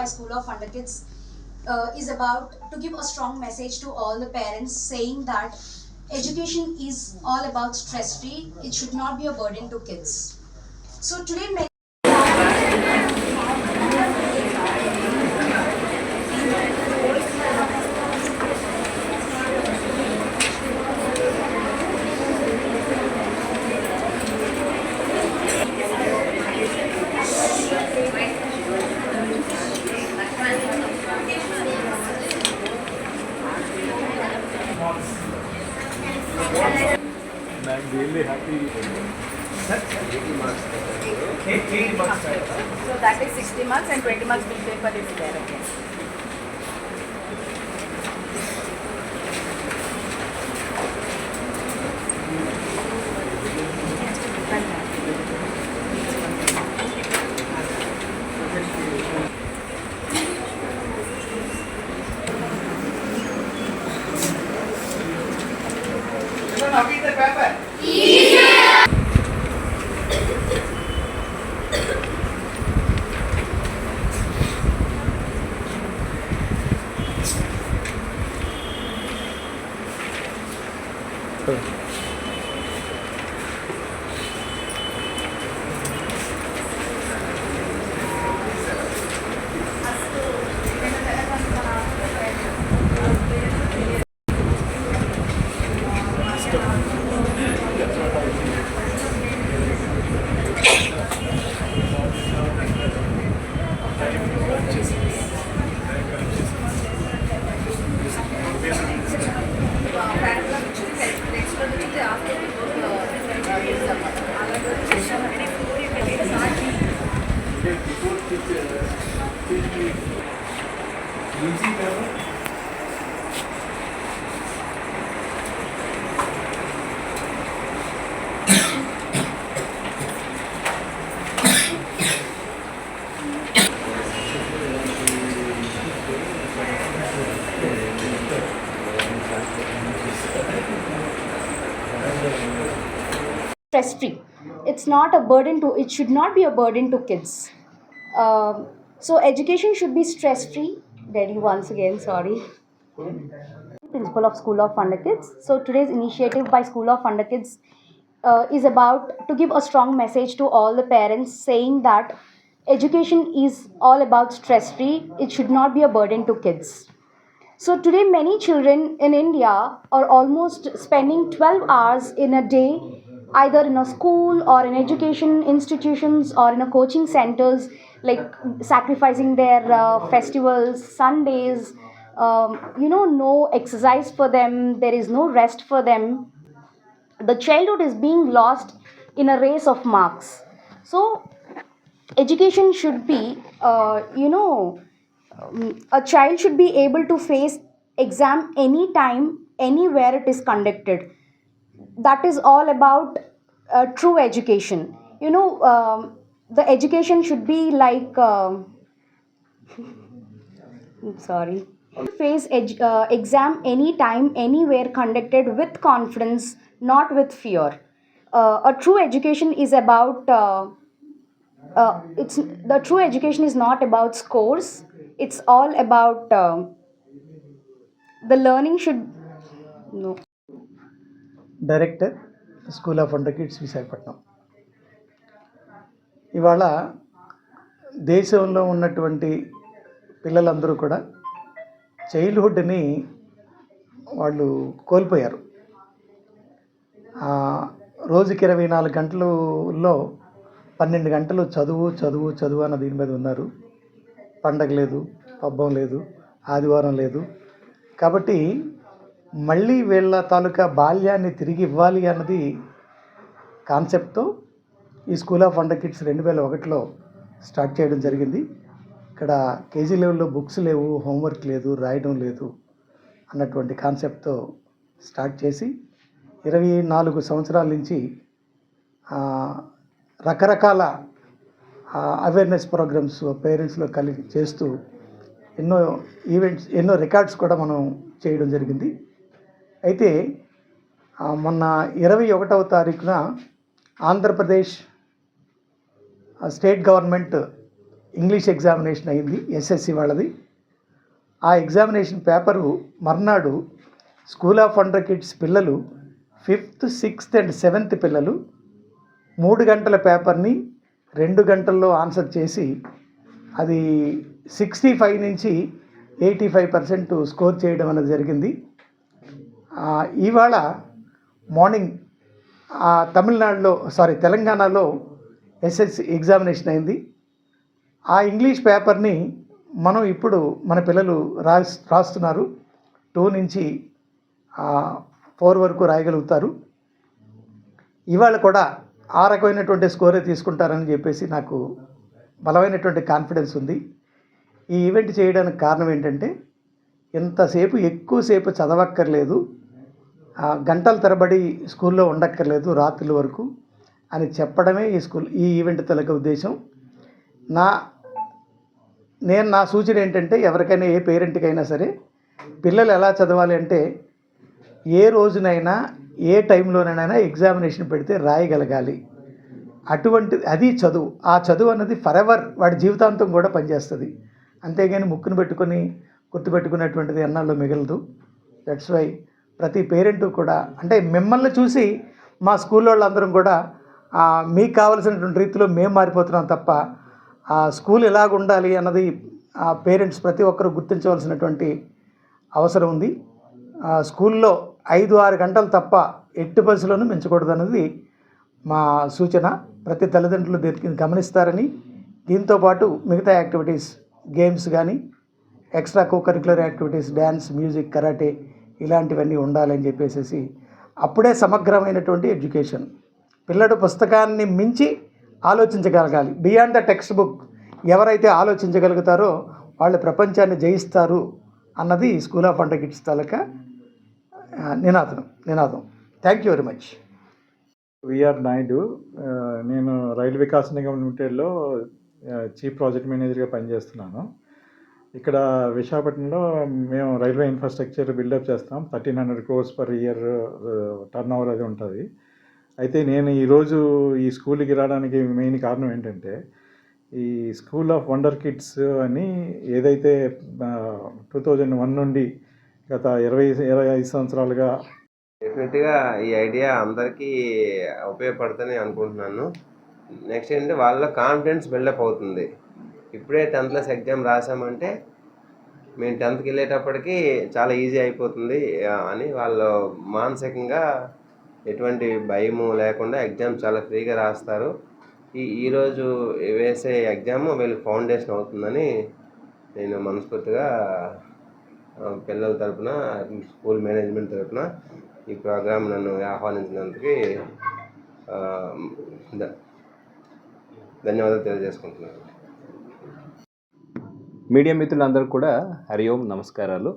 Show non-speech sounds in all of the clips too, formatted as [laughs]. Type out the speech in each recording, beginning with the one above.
by School of Under Kids uh, is about to give a strong message to all the parents saying that education is all about stress free. It should not be a burden to kids. So today many I'm really marks. So that is 60 marks and 20 marks be paper is there again. Stress free. It's not a burden to, it should not be a burden to kids. Um, so education should be stress free. Daddy, once again, sorry. Principal of School of Under Kids. So today's initiative by School of Under Kids uh, is about to give a strong message to all the parents saying that education is all about stress free. It should not be a burden to kids. So today many children in India are almost spending 12 hours in a day either in a school or in education institutions or in a coaching centers like sacrificing their uh, festivals sundays. Um, you know no exercise for them there is no rest for them. The childhood is being lost in a race of marks. So education should be uh, you know um, a child should be able to face exam anytime anywhere it is conducted that is all about uh, true education. You know um, the education should be like um, [laughs] sorry. Face edu- uh, exam anytime anywhere conducted with confidence not with fear. Uh, a true education is about uh, uh, it's the true education is not about scores. It's all about um the learning should no director school of wonder kids Visakhapatnam. ఇవాళ దేశంలో ఉన్నటువంటి పిల్లలందరూ కూడా చైల్డ్హుడ్ని వాళ్ళు కోల్పోయారు. రోజుకి ఇరవై నాలుగు గంటలలో పన్నెండు గంటలు చదువు చదువు చదువు అన్న దీని మీద ఉన్నారు. పండగ లేదు పబ్బం లేదు ఆదివారం లేదు. కాబట్టి మళ్ళీ వీళ్ళ తాలూకా బాల్యాన్ని తిరిగి ఇవ్వాలి అన్నది కాన్సెప్ట్తో ఈ స్కూల్ ఆఫ్ అండర్ కిడ్స్ రెండు వేల ఒకటిలో స్టార్ట్ చేయడం జరిగింది. ఇక్కడ కేజీ లెవెల్లో బుక్స్ లేవు హోంవర్క్ లేదు రాయడం లేదు అన్నటువంటి కాన్సెప్ట్తో స్టార్ట్ చేసి ఇరవై నాలుగు సంవత్సరాల నుంచి రకరకాల అవేర్నెస్ ప్రోగ్రామ్స్ పేరెంట్స్లో కలిగి చేస్తూ ఎన్నో ఈవెంట్స్ ఎన్నో రికార్డ్స్ కూడా మనం చేయడం జరిగింది. అయితే మొన్న ఇరవై ఒకటవ తారీఖున Andhra Pradesh state government English examination అయింది ఎస్ఎస్సి వాళ్ళది. ఆ ఎగ్జామినేషన్ పేపరు మర్నాడు స్కూల్ ఆఫ్ వండర్ కిడ్స్ పిల్లలు ఫిఫ్త్ సిక్స్త్ అండ్ సెవెంత్ పిల్లలు మూడు గంటల పేపర్ని రెండు గంటల్లో ఆన్సర్ చేసి అది సిక్స్టీ ఫైవ్ నుంచి ఎయిటీ ఫైవ్ పర్సెంట్ స్కోర్ చేయడం అనేది జరిగింది. ఇవాళ మార్నింగ్ ఆ, తమిళనాడులో సారీ తెలంగాణలో ఎస్ఎస్సి ఎగ్జామినేషన్ అయింది. ఆ ఇంగ్లీష్ పేపర్ని మనం ఇప్పుడు మన పిల్లలు రాస్ రాస్తున్నారు. టూ నుంచి ఫోర్ వరకు రాయగలుగుతారు. ఇవాళ కూడా ఆ రకమైనటువంటి స్కోరే తీసుకుంటారని చెప్పేసి నాకు బలమైనటువంటి కాన్ఫిడెన్స్ ఉంది. ఈ ఈవెంట్ చేయడానికి కారణం ఏంటంటే ఇంతసేపు ఎక్కువసేపు చదవక్కర్లేదు. గంటల తరబడి స్కూల్లో ఉండక్కర్లేదు రాత్రుల వరకు అని చెప్పడమే ఈ స్కూల్ ఈ ఈవెంట్ తలక ఉద్దేశం. నా నేను నా సూచన ఏంటంటే ఎవరికైనా ఏ పేరెంట్కైనా సరే పిల్లలు ఎలా చదవాలి అంటే ఏ రోజునైనా ఏ టైంలోనైనా ఎగ్జామినేషన్ పెడితే రాయగలగాలి. అటువంటి అది చదువు. ఆ చదువు అన్నది ఫరెవర్ వాడి జీవితాంతం కూడా పనిచేస్తుంది. అంతేగాని ముక్కును పెట్టుకొని గుర్తుపెట్టుకునేటువంటిది ఎన్నాళ్ళు మిగలదు. దట్స్ వై ప్రతి పేరెంట్ కూడా అంటే మిమ్మల్ని చూసి మా స్కూల్ వాళ్ళందరం కూడా మీకు కావలసినటువంటి రీతిలో మేము మారిపోతున్నాం తప్ప ఆ స్కూల్ ఎలాగ ఉండాలి అన్నది ఆ పేరెంట్స్ ప్రతి ఒక్కరూ గుర్తించవలసినటువంటి అవసరం ఉంది. ఆ స్కూల్లో ఐదు ఆరు గంటలు తప్ప ఎట్టి బస్సులను మించకూడదు అన్నది మా సూచన. ప్రతి తల్లిదండ్రులు దీనికి గమనిస్తారని. దీంతోపాటు మిగతా యాక్టివిటీస్ గేమ్స్ కానీ extra co curricular activities dance music karate ఇలాంటివన్నీ ఉండాలని చెప్పేసి అప్పుడే సమగ్రమైనటువంటి ఎడ్యుకేషన్. పిల్లడు పుస్తకాన్ని మించి ఆలోచించగలగాలి. Beyond the text book. ఎవరైతే ఆలోచించగలుగుతారో వాళ్ళు ప్రపంచాన్ని జయిస్తారు అన్నది స్కూల్ ఆఫ్ అండర్ కిడ్స్ తాలూకా నినాదం నినాదం. Thank you very much. VR Naidu. నేను రైల్ వికాస్ నిగమ్ లిమిటెడ్లో చీఫ్ ప్రాజెక్ట్ మేనేజర్గా పనిచేస్తున్నాను. ఇక్కడ విశాఖపట్నంలో మేము రైల్వే ఇన్ఫ్రాస్ట్రక్చర్ బిల్డప్ చేస్తాం. Thirteen hundred crores per year turnover అది ఉంటుంది. అయితే నేను ఈరోజు ఈ స్కూల్కి రావడానికి మెయిన్ కారణం ఏంటంటే ఈ స్కూల్ ఆఫ్ వండర్ కిడ్స్ అని ఏదైతే టూ థౌజండ్ వన్ నుండి గత ఇరవై ఇరవై ఐదు సంవత్సరాలుగా డెఫినెట్గా ఈ ఐడియా అందరికీ ఉపయోగపడుతుందని అనుకుంటున్నాను. నెక్స్ట్ ఏంటంటే వాళ్ళ కాన్ఫిడెన్స్ బిల్డప్ అవుతుంది. ఇప్పుడే టెన్త్ క్లాస్ ఎగ్జామ్ రాసామంటే మేము టెన్త్కి వెళ్ళేటప్పటికి చాలా ఈజీ అయిపోతుంది అని వాళ్ళు మానసికంగా ఎటువంటి భయము లేకుండా ఎగ్జామ్ చాలా ఫ్రీగా రాస్తారు. ఈ ఈరోజు వేసే ఎగ్జామ్ వీళ్ళకి ఫౌండేషన్ అవుతుందని నేను మనస్ఫూర్తిగా పిల్లల తరపున స్కూల్ మేనేజ్మెంట్ తరపున ఈ ప్రోగ్రాం నన్ను ఆహ్వానించినందుకు ధన్యవాదాలు తెలియజేసుకుంటున్నాను. మీడియా మిత్రులందరూ కూడా హరి ఓం నమస్కారాలు.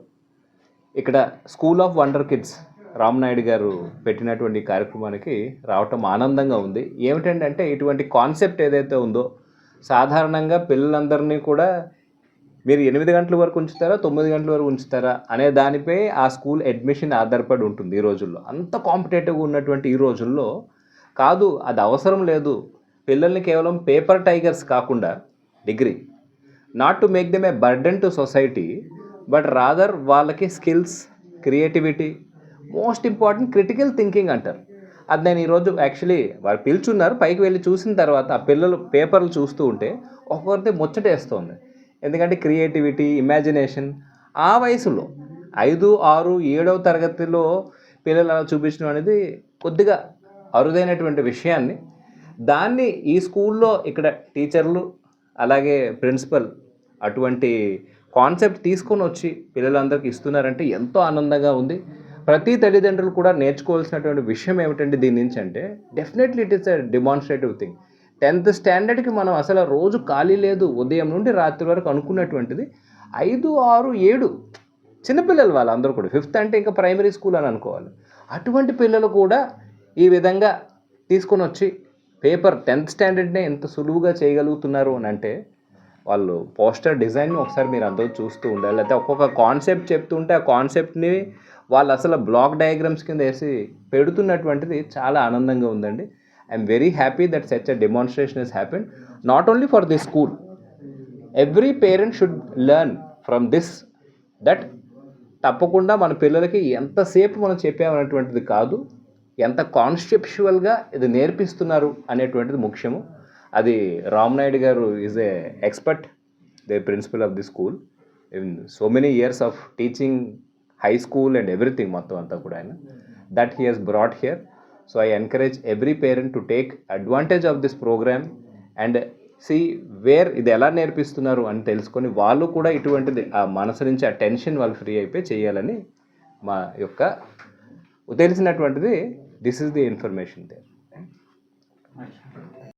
ఇక్కడ school of wonder kids Ramnaidu గారు పెట్టినటువంటి కార్యక్రమానికి రావటం ఆనందంగా ఉంది. ఏమిటంటే ఇటువంటి కాన్సెప్ట్ ఏదైతే ఉందో సాధారణంగా పిల్లలందరినీ కూడా మీరు ఎనిమిది గంటల వరకు ఉంచుతారా తొమ్మిది గంటల వరకు ఉంచుతారా అనే దానిపై ఆ స్కూల్ అడ్మిషన్ ఆధారపడి ఉంటుంది ఈ రోజుల్లో. అంత కాంపిటేటివ్గా ఉన్నటువంటి ఈ రోజుల్లో కాదు అది అవసరం లేదు. పిల్లల్ని కేవలం పేపర్ టైగర్స్ కాకుండా degree not to make them a burden to society but rather వాళ్ళకి skills creativity most important critical thinking అంటారు. అది నేను ఈరోజు యాక్చువల్లీ వారు పిలుచున్నారు పైకి వెళ్ళి చూసిన తర్వాత ఆ పిల్లలు పేపర్లు చూస్తూ ఉంటే ఒక్కొక్కరితే ముచ్చటేస్తోంది ఎందుకంటే క్రియేటివిటీ ఇమాజినేషన్ ఆ వయసులో ఐదు ఆరు ఏడవ తరగతిలో పిల్లలు అలా చూపించడం అనేది కొద్దిగా అరుదైనటువంటి విషయాన్ని దాన్ని ఈ స్కూల్లో ఇక్కడ టీచర్లు అలాగే ప్రిన్సిపల్ అటువంటి కాన్సెప్ట్ తీసుకొని వచ్చి పిల్లలందరికీ ఇస్తున్నారంటే ఎంతో ఆనందంగా ఉంది. ప్రతి తల్లిదండ్రులు కూడా నేర్చుకోవాల్సినటువంటి విషయం ఏమిటంటే దీని నుంచి అంటే definitely it is a demonstrative thing tenth స్టాండర్డ్కి మనం అసలు రోజు ఖాళీ లేదు ఉదయం నుండి రాత్రి వరకు అనుకున్నటువంటిది. ఐదు ఆరు ఏడు చిన్నపిల్లలు వాళ్ళందరూ కూడా ఫిఫ్త్ అంటే ఇంకా ప్రైమరీ స్కూల్ అని అనుకోవాలి. అటువంటి పిల్లలు కూడా ఈ విధంగా తీసుకొని వచ్చి పేపర్ టెన్త్ స్టాండర్డ్నే ఎంత సులువుగా చేయగలుగుతున్నారు అని అంటే వాళ్ళు పోస్టర్ డిజైన్ ఒకసారి మీరు అందరూ చూస్తూ ఉండాలి. లేకపోతే ఒక్కొక్క కాన్సెప్ట్ చెప్తుంటే ఆ కాన్సెప్ట్ని వాళ్ళు అసలు బ్లాక్ డయాగ్రామ్స్ కింద వేసి పెడుతున్నటువంటిది చాలా ఆనందంగా ఉందండి. I'm very happy that such a demonstration is happen not only for the school every parent should learn from this that తప్పకుండా మన పిల్లలకి ఎంతసేపు మనం చెప్పామనేటువంటిది కాదు. ఎంత కాన్స్టెప్చువల్గా ఇది నేర్పిస్తున్నారు అనేటువంటిది ముఖ్యము. అది రామ్ నాయుడు గారు is a expert the principal of the school in so many years of teaching high school and everything మొత్తం అంతా కూడా ఆయన that he he's brought here so I encourage every parent to take advantage of this programme and see where ఇది ఎలా నేర్పిస్తున్నారు అని తెలుసుకొని వాళ్ళు కూడా ఇటువంటిది ఆ మనసు నుంచి ఆ టెన్షన్ వాళ్ళు ఫ్రీ అయిపోయి చేయాలని మా యొక్క తెలిసినటువంటిది this is the information they